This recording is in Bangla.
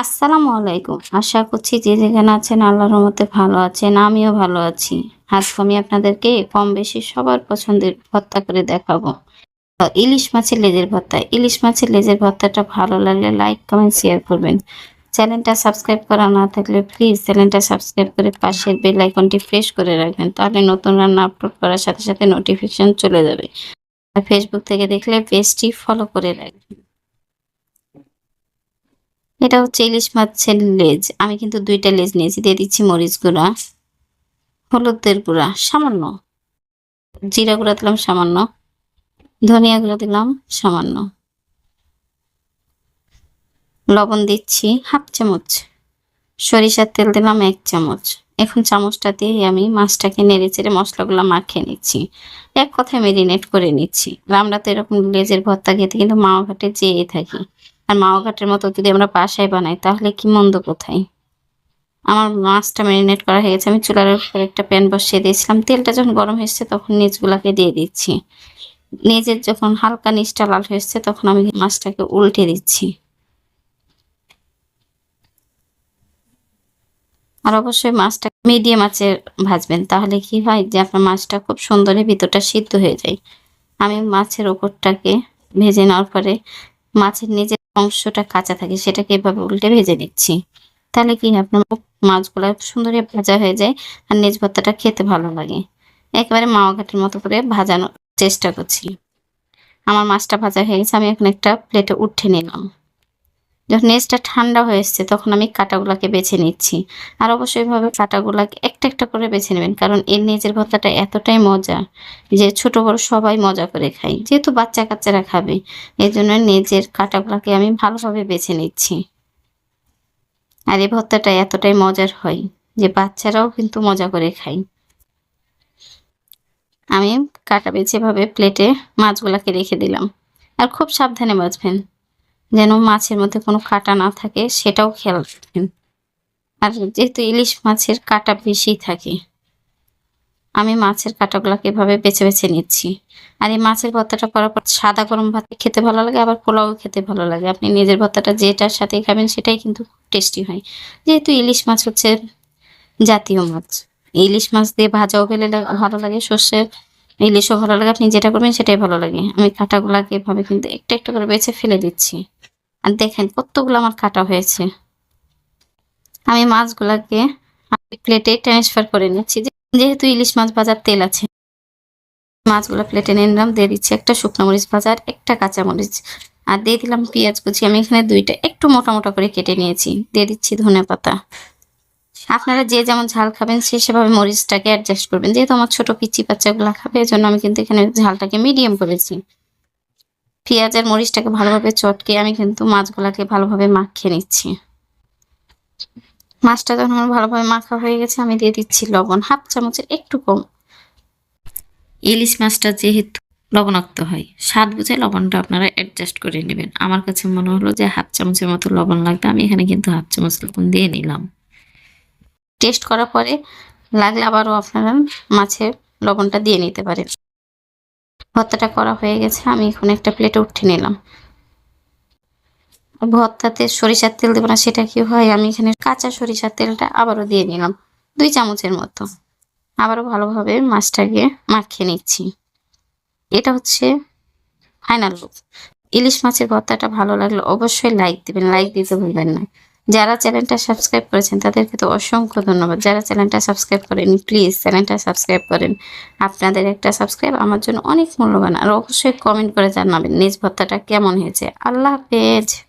আসসালামু আলাইকুম। আশা করছি যে যেখানে আছেন আল্লাহর রহমতে ভালো আছেন, আমিও ভালো আছি। আজকে আমি আপনাদেরকে কম বেশি সবার পছন্দের ভর্তা করে দেখাবো। ইলিশ মাছের লেজের ভর্তা। ইলিশ মাছের লেজের ভর্তাটা ভালো লাগলে লাইক, কমেন্ট, শেয়ার করবেন। চ্যানেলটা সাবস্ক্রাইব করা না থাকলে প্লিজ চ্যানেলটা সাবস্ক্রাইব করে পাশের বেল আইকনটি প্রেস করে রাখবেন। তাহলে নতুন রান্না আপলোড করার সাথে সাথে নোটিফিকেশন চলে যাবে। আর ফেসবুক থেকে দেখলে পেজটি ফলো করে রাখবেন। এটা হচ্ছে ইলিশ মাছের লেজ। আমি কিন্তু দুইটা লেজ নিয়েছি, দিয়ে দিচ্ছি মরিচ গুঁড়া, হলুদের গুঁড়া, সামান্য। জিরা গুঁড়া দিলাম, সামান্য। ধনিয়া গুঁড়া দিলাম, সামান্য। লবণ দিচ্ছি হাফ চামচ। সরিষার তেল দিলাম এক চামচ। এখন চামচটা দিয়ে আমি মাছটাকে নেড়ে চেড়ে মশলাগুলো মাখিয়ে নিচ্ছি। এক কথায় মেরিনেট করে নিচ্ছি। আমরা তো এরকম লেজের ভর্তা খেতে কিন্তু মাও ঘাটে যেয়ে থাকি। আর মাও ঘাটের মতো যদি আমরা বাসায় বানাই, তাহলে কি মন্দ কোথায়? আমার মাছটা ম্যারিনেট করা হয়ে গেছে। আমি চুলার উপর একটা প্যান বসিয়ে দিয়েছিলাম। তেলটা যখন গরম হয়েছে, তখন নিচগুলাকে দিয়ে দিচ্ছি। নিজের যখন হালকা নিচটা লাল হয়েছে, তখন আমি মাছটাকে উল্টে দিচ্ছি। আর অবশ্যই মাছটা মিডিয়াম আঁচে ভাজবেন। তাহলে কি হয় যে, আপনার মাছটা খুব সুন্দরে ভিতরটা সিদ্ধ হয়ে যায়। আমি মাছের ওপরটাকে ভেজে নেওয়ার পরে মাছের নিজের অংশটা কাঁচা থাকে, সেটাকে এভাবে উল্টে ভেজে দিচ্ছি তাহলে কি আপনার মাছগুলো সুন্দরই ভাজা হয়ে যায় আর নিজ ভর্তাটা খেতে ভালো লাগে। একেবারে মাওয়া ঘাটের মতো করে ভাজানোর চেষ্টা করছি। আমার মাছটা ভাজা হয়ে গেছে, আমি এখন একটা প্লেটে উঠে নিলাম। যখন নেজটা ঠান্ডা হয়ে এসছে, তখন আমি কাটাগুলাকে বেছে নিচ্ছি। আর অবশ্যই ভাবে কাটাগুলাকে একটা একটা করে বেছে নেবেন, কারণ এর নেজের ভর্তাটা এতটাই মজা যে ছোট বড় সবাই মজা করে খাই যেহেতু বাচ্চা কাচ্চারা খাবে এই জন্য নেজের কাটাগুলাকে আমি ভালোভাবে বেছে নিচ্ছি। আর এই ভর্তাটা এতটাই মজার হয় যে বাচ্চারাও কিন্তু মজা করে খায়। আমি কাটা বেছে ভাবে প্লেটে মাছগুলাকে রেখে দিলাম। আর খুব সাবধানে বাঁচবেন। যেন মাছের মধ্যে কোনো কাটা না থাকে, সেটাও খেয়াল রাখবেন। আর যেহেতু ইলিশ মাছের কাটা বেশি থাকে, আমি মাছের কাটাগুলোকে এভাবে বেছে বেছে নিচ্ছি। আর এই মাছের ভর্তাটা করার পর সাদা গরম ভাত খেতে ভালো লাগে, আবার পোলাও খেতে ভালো লাগে। আপনি নিজের ভর্তাটা যেটার সাথেই খাবেন, সেটাই কিন্তু টেস্টি হয়। যেহেতু ইলিশ মাছ হচ্ছে জাতীয় মাছ, ইলিশ মাছ দিয়ে ভাজাও পেলে ভালো লাগে, সর্ষে ইলিশও ভালো লাগে, আপনি যেটা করবেন সেটাই ভালো লাগে। আমি কাটাগুলাকে এভাবে কিন্তু একটা একটা করে বেছে ফেলে দিচ্ছি। আর দেখেন কতগুলো আমার কাটা হয়েছে। আমি মাছগুলাকে প্লেটে ট্রান্সফার করে নিচ্ছি। যেহেতু ইলিশ মাছ ভাজার তেল আছে, মাছগুলো প্লেটে নিয়ে নিলাম, দিয়ে দিচ্ছি একটা শুকনো মরিচ ভাজার একটা কাঁচা মরিচ। আর দিয়ে দিলাম পেঁয়াজ কুচি। আমি এখানে দুইটা একটু মোটা মোটা করে কেটে নিয়েছি। দিয়ে দিচ্ছি ধনে পাতা। আপনারা যে যেমন ঝাল খাবেন, সে সেভাবে মরিচটাকে অ্যাডজাস্ট করবেন। যেহেতু আমার ছোট পিচি বাচ্চাগুলো খাবে, এজন্য আমি কিন্তু এখানে ঝালটাকে মিডিয়াম করেছি। পেঁয়াজ আর মরিচটাকে ভালোভাবে চটকে আমি কিন্তু মাছগুলাকে ভালোভাবে মাখিয়ে নিচ্ছি। মাছটা যখন আমার ভালোভাবে মাখা হয়ে গেছে, আমি দিয়ে দিচ্ছি লবণ, হাফ চামচের একটু কম। ইলিশ মাছটা যেহেতু লবণাক্ত হয়, স্বাদ বুঝে লবণটা আপনারা অ্যাডজাস্ট করে নেবেন। আমার কাছে মনে হলো যে হাফ চামচের মতো লবণ লাগবে, আমি এখানে কিন্তু হাফ চামচ লবণ দিয়ে নিলাম। টেস্ট করার পরে লাগলে আবারও আপনারা মাছের লবণটা দিয়ে নিতে পারেন। ভর্তাটা করা হয়ে গেছে, আমি এখন একটা প্লেটে উঠে নিলাম। ভর্তাতে সরিষার তেল দেবো না, সেটা কি হয়? আমি এখানে কাঁচা সরিষার তেলটা আবারও দিয়ে নিলাম, দুই চামচের মতো। আবারও ভালোভাবে মাছটাকে মাখিয়ে নিচ্ছি। এটা হচ্ছে ফাইনাল লুক ইলিশ মাছের ভর্তাটা ভালো লাগলে অবশ্যই লাইক দিবেন লাইক দিতে ভুলবেন না। যারা চ্যানেলটা সাবস্ক্রাইব করেছেন, তাদেরকে তো অসংখ্য ধন্যবাদ। যারা চ্যানেলটা সাবস্ক্রাইব করেন প্লিজ চ্যানেলটা সাবস্ক্রাইব করেন। আপনাদের একটা সাবস্ক্রাইব আমার জন্য অনেক মূল্যবান। আর অবশ্যই কমেন্ট করে জানাবেন, নিজ ভত্তাটা কেমন হয়েছে। আল্লাহ হাফেজ।